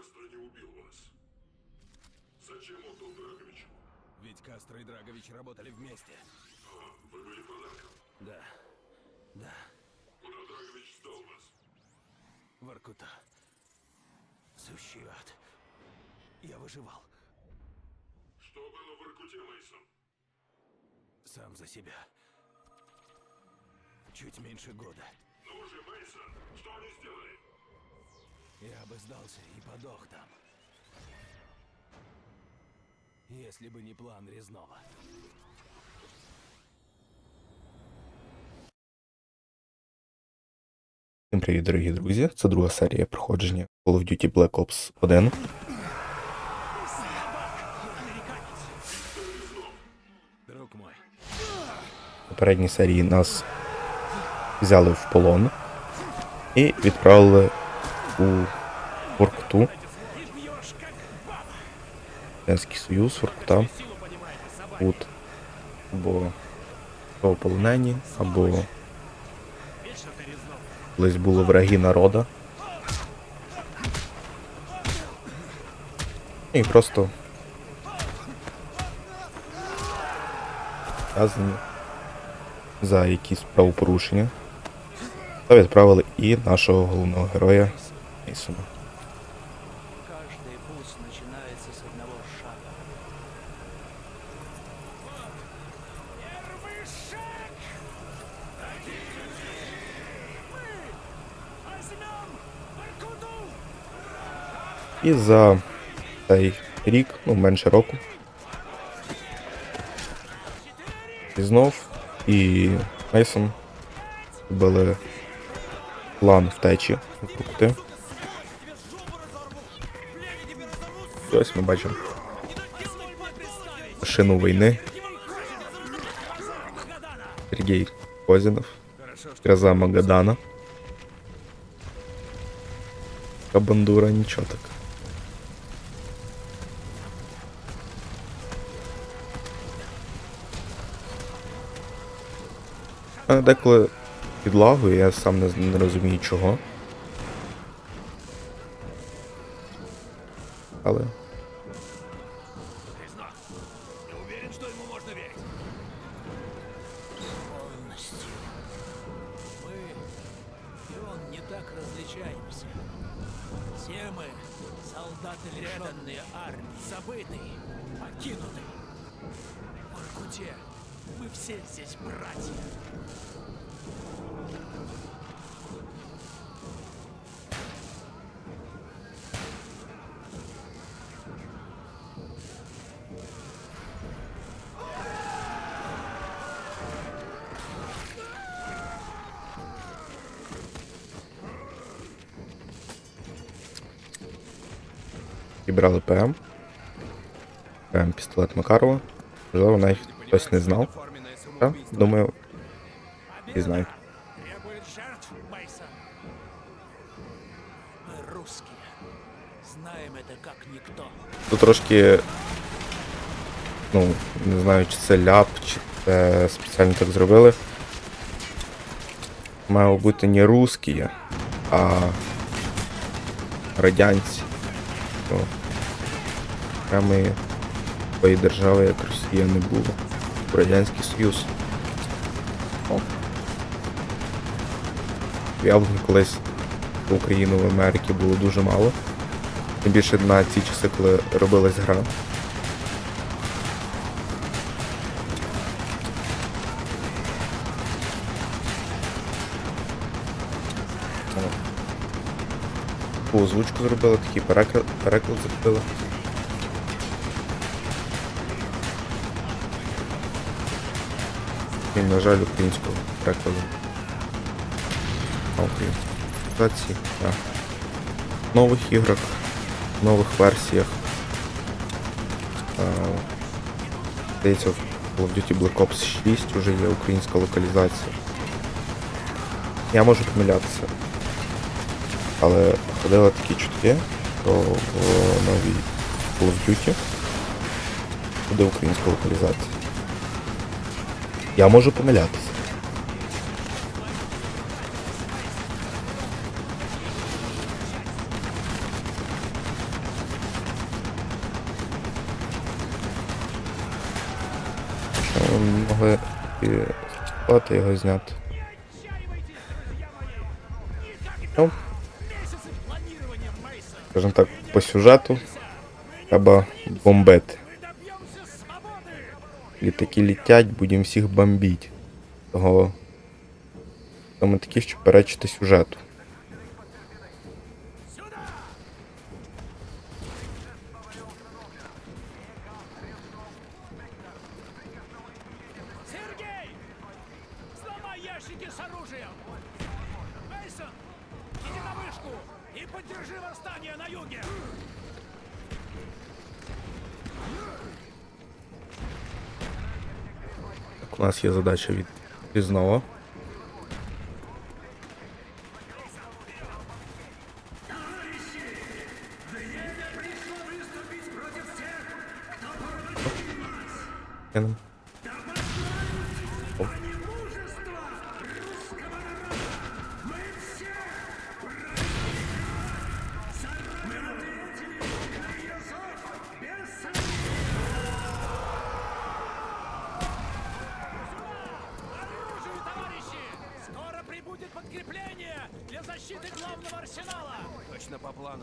Кастро не убил вас? Зачем отдал Драговичу? Ведь Кастро и Драгович работали вместе. А, вы были подарком. Да. Да. Куда Драгович сдал вас? Воркута. Сущий ад. Я выживал. Что было в Иркуте, Мейсон? Сам за себя. Чуть меньше года. Ну же, Мейсон, что они сделали? Я бы сдался и подох там. Если бы не план Резнова. Всім привіт, дорогі друзі! Це друга серія проходження Call of Duty Black Ops 1. Друг. В попередній серії нас взяли в полон і відправили у Воркуту. Радянський Союз, Воркута. Тут або полонені, або колись було враги народа. І просто вказані за якісь правопорушення. Та відправили і нашого головного героя Мейсона. Каждый путь начинается с одного шага. Первый шаг! Мы возьмем Воркуту! І за цей рік, ну менше року. І знов і Мейсон зробили план втечі від Ось ми бачимо машину війни. Сергій Козінов. Гроза Магадана. Така бандура, нічого так. Мене деколи підлагує, я сам не, не розумію чого. Але Все мы солдаты, преданные армии, забытые, покинутые. В Воркуте мы все здесь братья. І ПМ. ПМ пістолет Макарова. Можливо, навіть хтось не знав. Та, думаю, і знають. Тут трошки. Ну, не знаю, чи це ляп, чи це спеціально так зробили. Мало бути не русські, а радянці. Прямо такої держави, як Росія, не було. Радянський Союз. О. Колись про Україну в Америці було дуже мало. Тим більше на ці часи, коли робилась гра. Таку озвучку зробили, такий переклад, переклад зробили. І, на жаль, українського презентації, так. Нових іграх, нових версіях. Е, Здається, в Call of Duty Black Ops 6 вже є українська локалізація. Я можу помилятися. Але ходили такі чутки, що в новій Call of Duty буде українська локалізація. Я можу помилятися. Могли спати його зняти? Ну, скажімо так, по сюжету треба бомбити. Літаки літять, будемо всіх бомбити. Того саме такі, що перечити сюжету. Поддержи восстание на юге! у нас є задача від Різнова. Кинем. Оп.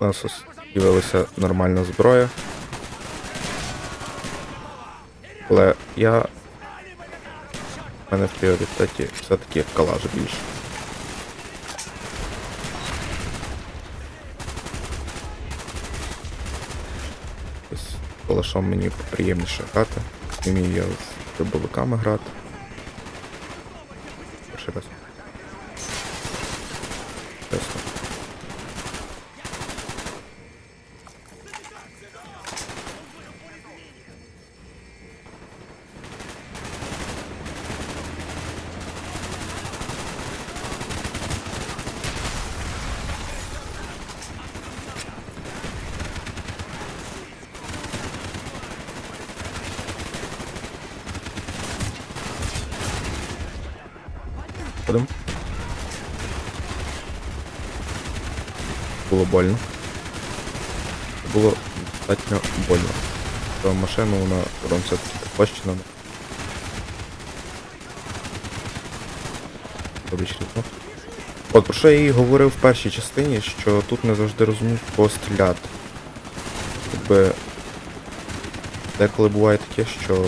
У нас з'явилася нормальна зброя. Але я. У мене в пріоритеті все-таки калаш більше. Ось калашом мені приємніше грати. Вмію я з дробовиками грати. Було больно. Було достатньо больно. Та машину вона урон все-таки попощена. От про що я і говорив в першій частині, що тут не завжди розуміють кого стріляти. Якби деколи буває таке, що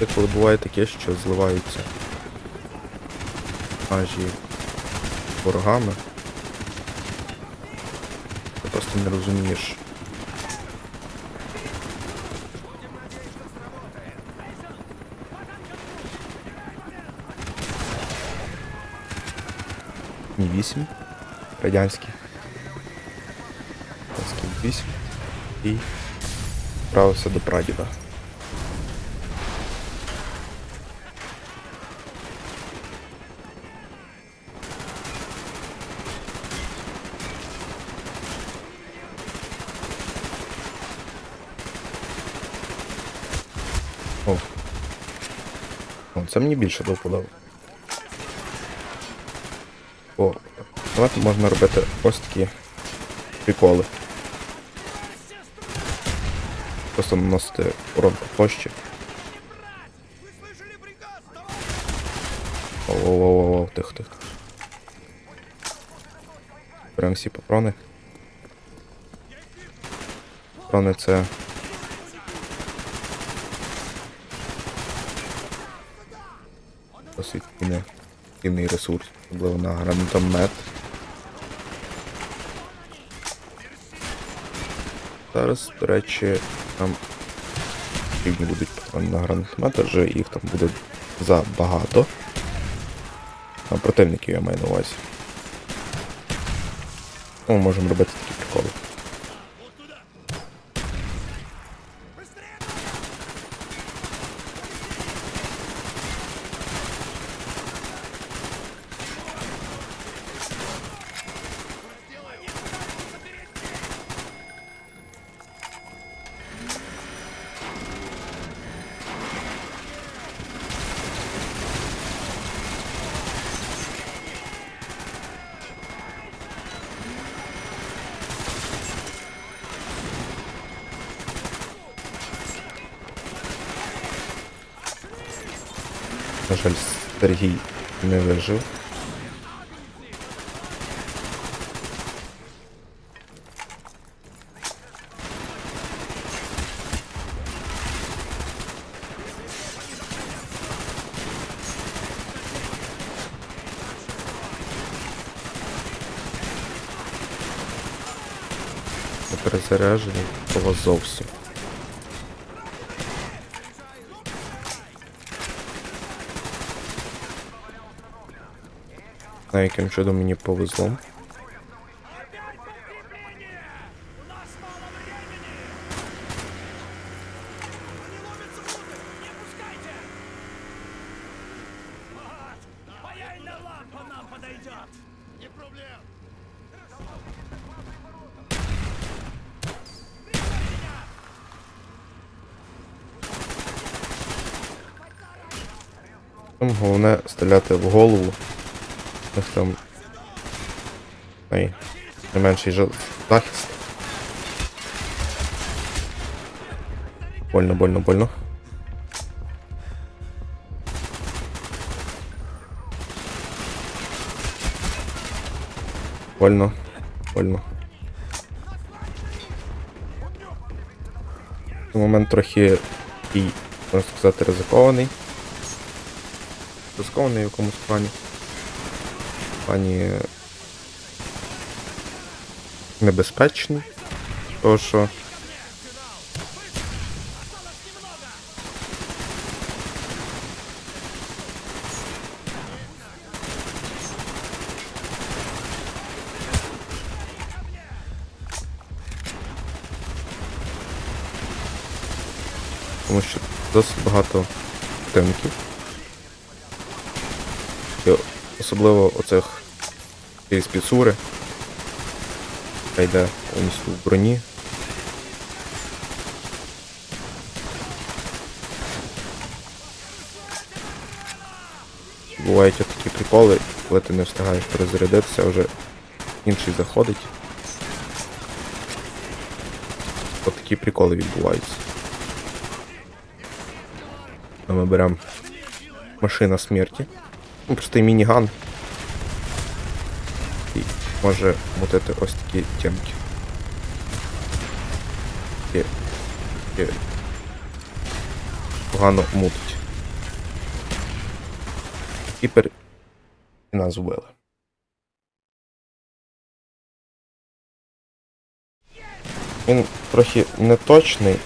Деколи буває таке, що зливаються межі ворогами. Ти просто не розумієш. Ні 8. Радянський. Радянський 8. І вправився до прадіда. О. О, це мені більше до вподоби. О, давайте можна робити ось такі приколи. Просто наносити урон по площі. Оу-оу-оу, тихо, тихо. Беремо всі патрони. Патрони це досить цінний- ресурс, особливо на гранатомет. Зараз, до речі, нам потрібні будуть патрони на гранатомет, адже їх там буде забагато. А противників я маю на увазі. Ми можемо робити такі приколи. На жаль, Сергій не вижив. Перезаряджений було зовсім. На яким чудом мені повезло. Опять подкрепление! У нас мало времени! Они ломятся внутрь! Не пускайте! Вот! Паяльная лампа нам подойдет! Не проблем! Там головне стріляти в голову. У них там най... найменший жа- захист. Больно, больно, больно. Больно, больно. Момент трохи такий, можна сказати, ризикований ризикований в якомусь плані. Плані небезпечний. Тому що тому що досить багато тинків. І особливо оцих із підсури. Яка йде повністю в броні. Бувають такі приколи, коли ти не встигаєш перезарядитися, вже інший заходить. От такі приколи відбуваються. Ми беремо машина смерті. Ну, простий мініган. І може мутити ось такі тємки. Такі, такі погано мутить. І пер... І нас вбили. Він трохи неточний,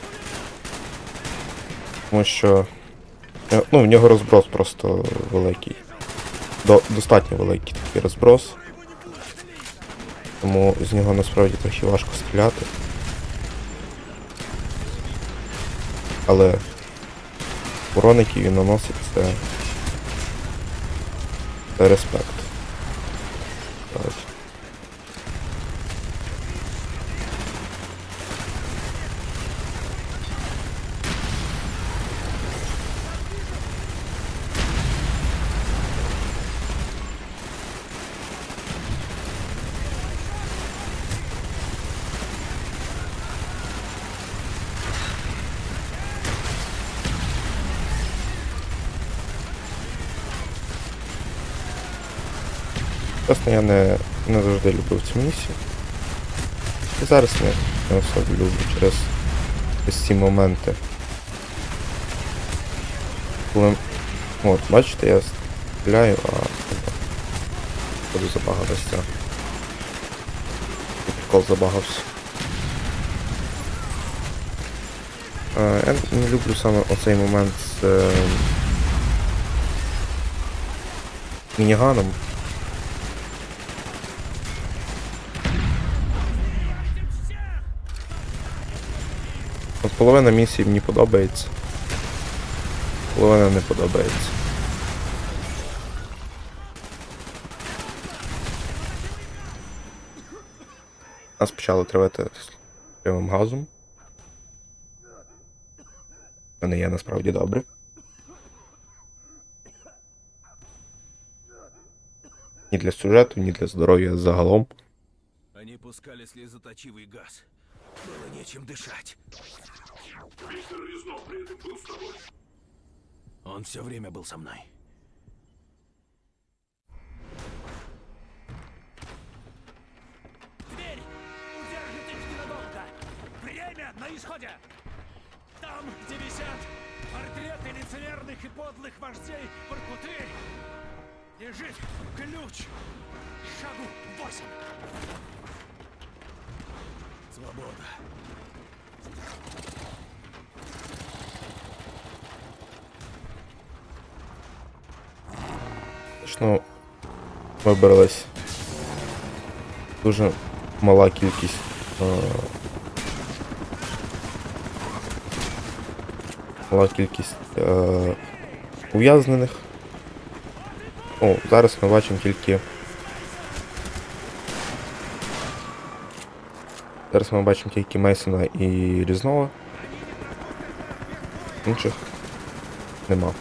тому що ну, в нього розброс просто великий. До, достатньо великий такий розброс. Тому з нього насправді трохи важко стріляти. Але урон, який він наносить, це, це респект. Чесно, я не, не завжди любив цю місію. І зараз не, не особо люблю через ось ці моменти. Коли. От, бачите, я стріляю, а буду забагатися. Прикол забагався. Я не люблю саме оцей момент з е, мініганом. От половина місії мені подобається. Половина не подобається. Нас почали тривати прямим газом. Не є насправді добре. Ні для сюжету, ні для здоров'я загалом. Они пускали слезоточивый газ. Было нечем дышать. Мистер Резнов при этом был с тобой? Он все время был со мной. Дверь! Удержитесь ненадолго! Время на исходе! Там, где висят портреты лицемерных и подлых вождей Воркуты, лежит ключ шагу восемь! Свобода. Точно вибралась дуже мала кількість. е, Мала кількість е, ув'язнених. О, зараз ми бачимо тільки. Зараз ми бачимо тільки Мейсона і Різного. Інших нема.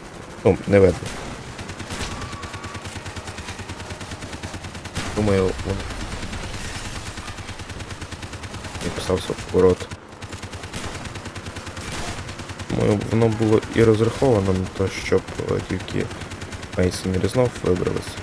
Ну, не видно. Думаю, він не писався в ворот. Думаю, воно було і розраховано на те, щоб тільки Мейсон і Різнов вибрались.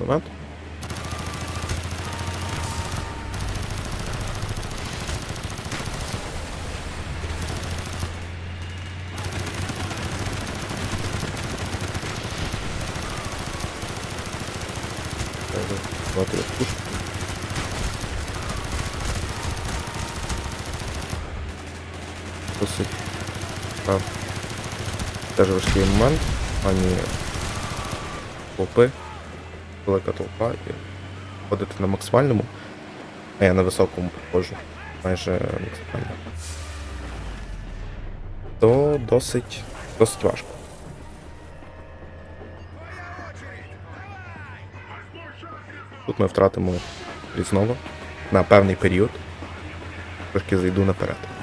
Момент. Треба Давати пушку. Досить. А. Теж важкий момент. Ані попи велика толпа і ходити на максимальному, а я на високому проходжу, майже максимально. То досить досить важко. Тут ми втратимо різного на певний період. Трошки зайду наперед.